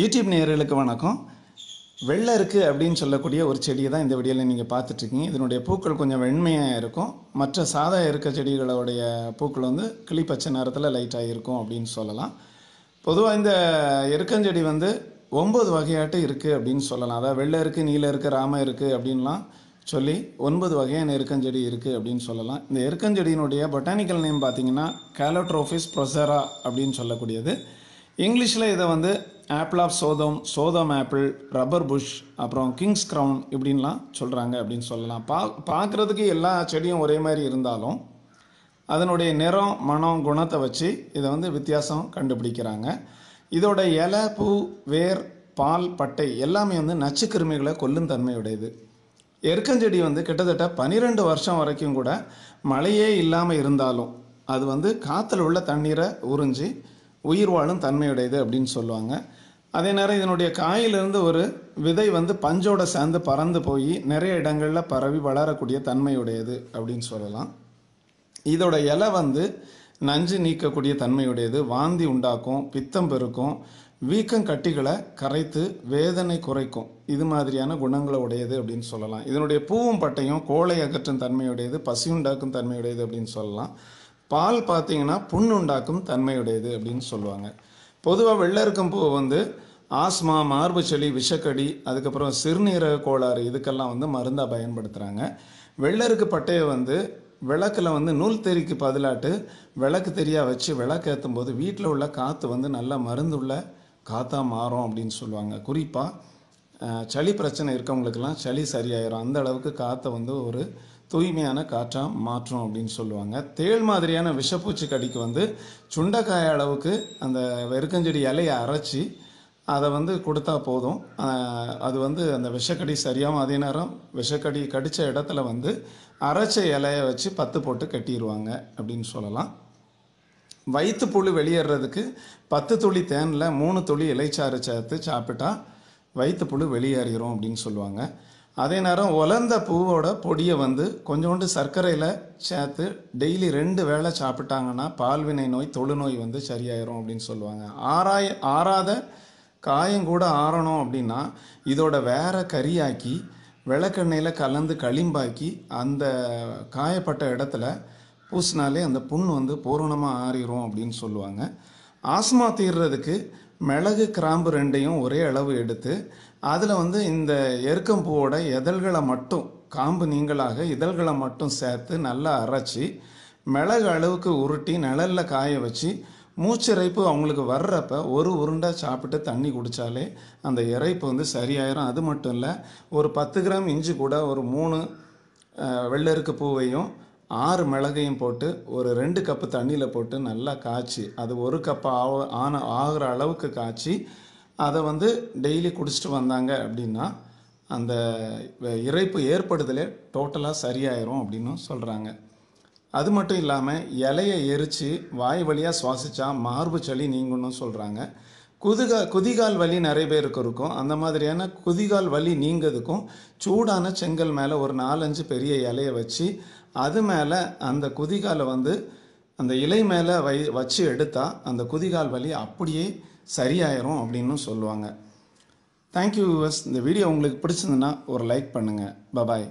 YouTube நேயர்களுக்கு வணக்கம். வெள்ளை இருக்குது அப்படின்னு சொல்லக்கூடிய ஒரு செடியை தான் இந்த வீடியோவில் நீங்கள் பார்த்துட்ருக்கீங்க. இதனுடைய பூக்கள் கொஞ்சம் வெண்மையாக இருக்கும். மற்ற சாதா இருக்க செடிகளுடைய பூக்கள் வந்து கிளி பச்சை நேரத்தில் லைட்டாக இருக்கும் அப்படின்னு சொல்லலாம். பொதுவாக இந்த எருக்கஞ்செடி வந்து ஒம்பது வகையாட்டு இருக்குது அப்படின்னு சொல்லலாம். அதாவது வெள்ளை இருக்குது நீல இருக்குது ராம இருக்குது அப்படின்லாம் சொல்லி ஒன்பது வகையான எருக்கஞ்செடி இருக்குது அப்படின்னு சொல்லலாம். இந்த எருக்கஞ்செடியினுடைய பொட்டானிக்கல் நேம் பார்த்தீங்கன்னா கேலோட்ரோஃபிஸ் ப்ரொசரா அப்படின்னு சொல்லக்கூடியது. இங்கிலீஷில் இதை வந்து apple of Sodom Sodom apple rubber bush அப்புறம் கிங்ஸ் க்ரவுன் இப்படின்லாம் சொல்கிறாங்க அப்படின்னு சொல்லலாம். பா பார்க்குறதுக்கு எல்லா செடியும் ஒரே மாதிரி இருந்தாலும் அதனுடைய நிறம் மனம் குணத்தை வச்சு இதை வந்து வித்தியாசம் கண்டுபிடிக்கிறாங்க. இதோட இலை பூ வேர் பால் பட்டை எல்லாமே வந்து நச்சுக்கிருமிகளை கொல்லும் தன்மையுடையது. எருக்கஞ்செடி வந்து கிட்டத்தட்ட பனிரெண்டு வருஷம் வரைக்கும் கூட மழையே இல்லாமல் இருந்தாலும் அது வந்து காற்றுல உள்ள தண்ணீரை உறிஞ்சி உயிர் வாழும் தன்மையுடையது அப்படின்னு சொல்லுவாங்க. அதே நேரம் இதனுடைய காயிலிருந்து ஒரு விதை வந்து பஞ்சோட சேர்ந்து பறந்து போய் நிறைய இடங்களில் பரவி வளரக்கூடிய தன்மையுடையது அப்படின்னு சொல்லலாம். இதோட இலை வந்து நஞ்சு நீக்கக்கூடிய தன்மையுடையது வாந்தி உண்டாக்கும் பித்தம் பெருக்கும் வீக்கம் கட்டிகளை கரைத்து வேதனை குறைக்கும். இது மாதிரியான குணங்களை உடையது அப்படின்னு சொல்லலாம். இதனுடைய பூவும் பட்டையும் கோளை அகற்றும் தன்மையுடையது பசி உண்டாக்கும் தன்மையுடையது அப்படின்னு சொல்லலாம். பால் பார்த்தீங்கன்னா புண்ணுண்டாக்கும் தன்மையுடையது அப்படின்னு சொல்லுவாங்க. பொதுவாக வெள்ளருக்கம் பூ வந்து ஆஸ்மா மார்பு செளி விஷக்கடி அதுக்கப்புறம் சிறுநீரக கோளாறு இதுக்கெல்லாம் வந்து மருந்தாக பயன்படுத்துகிறாங்க வெள்ளருக்கு பட்டையை வந்து விளக்கில் வந்து நூல் தெறிக்கு பதிலாட்டு விளக்கு தெரியாக வச்சு விளக்கு ஏற்றும் போது வீட்டில் உள்ள காற்று வந்து நல்ல மருந்துள்ள காற்றாக மாறும் அப்படின்னு சொல்லுவாங்க. குறிப்பாக சளி பிரச்சனை இருக்கவங்களுக்கெல்லாம் சளி சரியாயிரும். அந்த அளவுக்கு காற்றை வந்து ஒரு தூய்மையான காற்றாக மாற்றும் அப்படின்னு சொல்லுவாங்க. தேள் மாதிரியான விஷப்பூச்சி கடிக்கு வந்து சுண்டைக்காய அளவுக்கு அந்த வெறுக்கஞ்செடி இலையை அரைச்சி அதை வந்து கொடுத்தா போதும். அது வந்து அந்த விஷக்கடி சரியாகும் அதே நேரம் விஷக்கடி கடித்த இடத்துல வந்து அரைச்ச இலையை வச்சு பத்து போட்டு கட்டிடுவாங்க அப்படின்னு சொல்லலாம். வயிற்று புழு வெளியேறதுக்கு பத்து துளி தேனில் மூணு துளி இலைச்சாறு சேர்த்து சாப்பிட்டா வயிற்று புழு வெளியேறிடும் அப்படின்னு சொல்லுவாங்க. அதே நேரம் உலர்ந்த பூவோட பொடியை வந்து கொஞ்சோண்டு சர்க்கரையில் சேர்த்து டெய்லி ரெண்டு வேளை சாப்பிட்டாங்கன்னா பால்வினை நோய் தொழுநோய் வந்து சரியாயிரும் அப்படின்னு சொல்லுவாங்க. ஆராய ஆறாத காயம் கூட ஆறணும் அப்படின்னா இதோட வேற கறியாக்கி விளக்கெண்ணெயில் கலந்து களிம்பாக்கி அந்த காயப்பட்ட இடத்துல பூசினாலே அந்த புண் வந்து பூரணமாக ஆறிடும் அப்படின்னு சொல்லுவாங்க. ஆஸ்மா தீர்றதுக்கு மிளகு கிராம்பு ரெண்டையும் ஒரே அளவு எடுத்து அதில் வந்து இந்த எருக்கம்பூவோட இதழ்களை மட்டும் காம்பு நீங்களாக இதழ்களை மட்டும் சேர்த்து நல்லா அரைச்சி மிளகு அளவுக்கு உருட்டி நிழலில் காய வச்சு மூச்சிறைப்பு அவங்களுக்கு வர்றப்ப ஒரு உருண்டை சாப்பிட்டு தண்ணி குடித்தாலே அந்த இறைப்பு வந்து சரியாயிரும். அது மட்டும் இல்லை ஒரு பத்து கிராம் இஞ்சி கூட ஒரு மூணு வெள்ளருக்கு பூவையும் ஆறு மிளகையும் போட்டு ஒரு ரெண்டு கப்பு தண்ணியில் போட்டு நல்லா காய்ச்சி அது ஒரு கப் ஆக ஆன ஆகிற அளவுக்கு காய்ச்சி அதை வந்து டெய்லி குடிச்சிட்டு வந்தாங்க அப்படின்னா அந்த இறைப்பு ஏற்படுதலே டோட்டலாக சரியாயிரும் அப்படின்னு சொல்கிறாங்க அது மட்டும் இல்லாமல் இலையை எரித்து வாய் வழியாக சுவாசித்தா மார்பு சளி நீங்கணும்னு சொல்கிறாங்க குதுகா குதிகால் வலி நிறைய பேருக்கு இருக்கும். அந்த மாதிரியான குதிகால் வலி நீங்கிறதுக்கும் சூடான செங்கல் மேலே ஒரு நாலஞ்சு பெரிய இலையை வச்சு அது மேலே அந்த குதிகாலை வந்து அந்த இலை மேலே வை வச்சு எடுத்தால் அந்த குதிகால் வலி அப்படியே சரியாயிரும் அப்படின்னு சொல்லுவாங்க. தேங்க்யூ வியூவர்ஸ் இந்த வீடியோ உங்களுக்கு பிடிச்சிருந்துன்னா ஒரு லைக் பண்ணுங்கள் பபாய்